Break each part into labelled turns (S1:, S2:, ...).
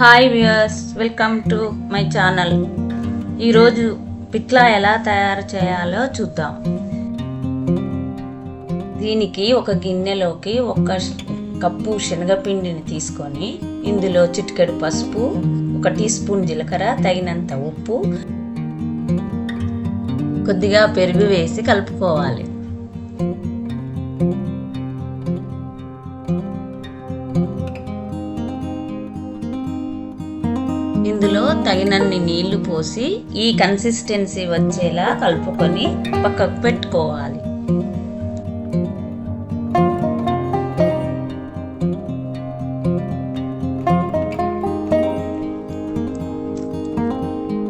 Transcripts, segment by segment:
S1: Hi viewers welcome to my channel. ఈరోజు పిట్లా ఎలా తయారు చేయాలో చూద్దాం. దీనికి ఒక గిన్నెలోకి ఒక కప్పు శనగపిండిని తీసుకొని ఇందులో చిటికెడు పసుపు ఒక టీ స్పూన్ జీలకర్ర తగినంత ఉప్పు కొద్దిగా పెరుగు వేసి కలుపుకోవాలి. ఇందులో తగినన్ని నీళ్ళు పోసి ఈ కన్సిస్టెన్సీ వచ్చేలా కలుపుకొని పక్కకు పెట్టుకోవాలి.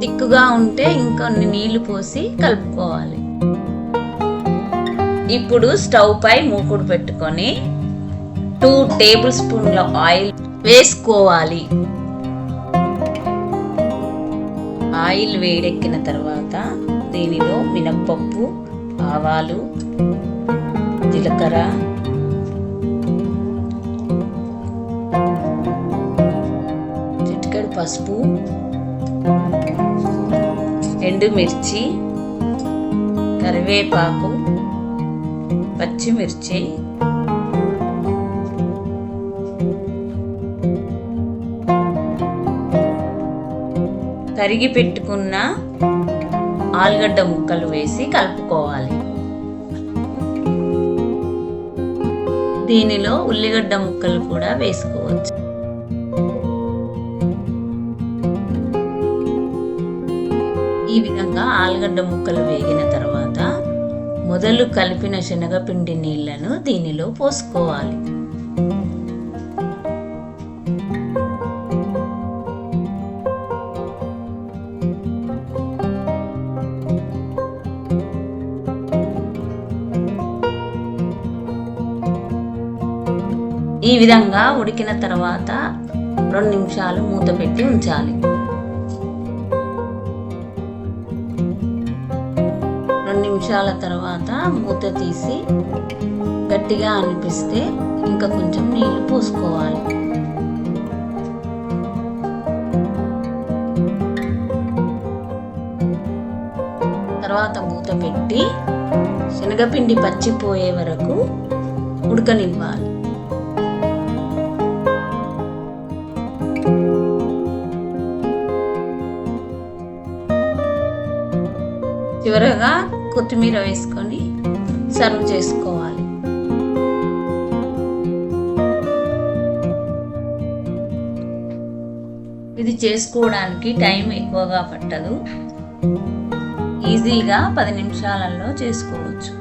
S1: తిక్కుగా ఉంటే ఇంకొన్ని నీళ్ళు పోసి కలుపుకోవాలి. ఇప్పుడు స్టవ్ పై మూకుడు పెట్టుకొని టూ టేబుల్ స్పూన్ల ఆయిల్ వేసుకోవాలి. ఆయిల్ వేడెక్కిన తర్వాత దీనిలో మినప్పప్పు ఆవాలు జీలకర్ర చిటికెడు పసుపు ఎండుమిర్చి కరివేపాకు పచ్చిమిర్చి తరిగి పెట్టుకున్న ఆలుగడ్డ ముక్కలు వేసి కలుపుకోవాలి. దీనిలో ఉల్లిగడ్డ ముక్కలు కూడా వేసుకోవచ్చు. ఈ విధంగా ఆలుగడ్డ ముక్కలు వేగిన తర్వాత మొదలు కలిపిన శనగపిండి నీళ్ళను దీనిలో పోసుకోవాలి. ఈ విధంగా ఉడికిన తర్వాత రెండు నిమిషాలు మూత పెట్టి ఉంచాలి. రెండు నిమిషాల తర్వాత మూత తీసి గట్టిగా అనిపిస్తే ఇంకా కొంచెం నీళ్ళు పోసుకోవాలి. తర్వాత మూత పెట్టి శనగపిండి పచ్చిపోయే వరకు ఉడకనివ్వాలి. చివరగా కొత్తిమీర వేసుకొని సర్వ్ చేసుకోవాలి. ఇది చేసుకోవడానికి టైం ఎక్కువగా పట్టదు. ఈజీగా పది నిమిషాలలో చేసుకోవచ్చు.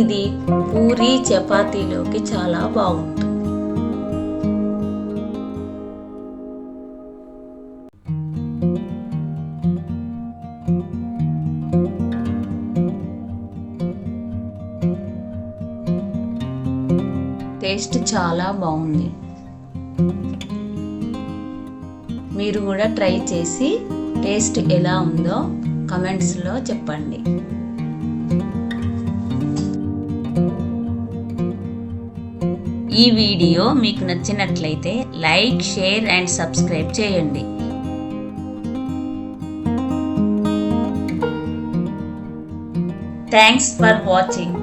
S1: ఇది పూరి చపాతీలోకి చాలా బాగుంటుంది. టేస్ట్ చాలా బాగుంది. మీరు కూడా ట్రై చేసి టేస్ట్ ఎలా ఉందో కమెంట్స్లో చెప్పండి. ఈ వీడియో మీకు నచ్చినట్లయితే లైక్ షేర్ అండ్ సబ్స్క్రైబ్ చేయండి. Thanks for watching.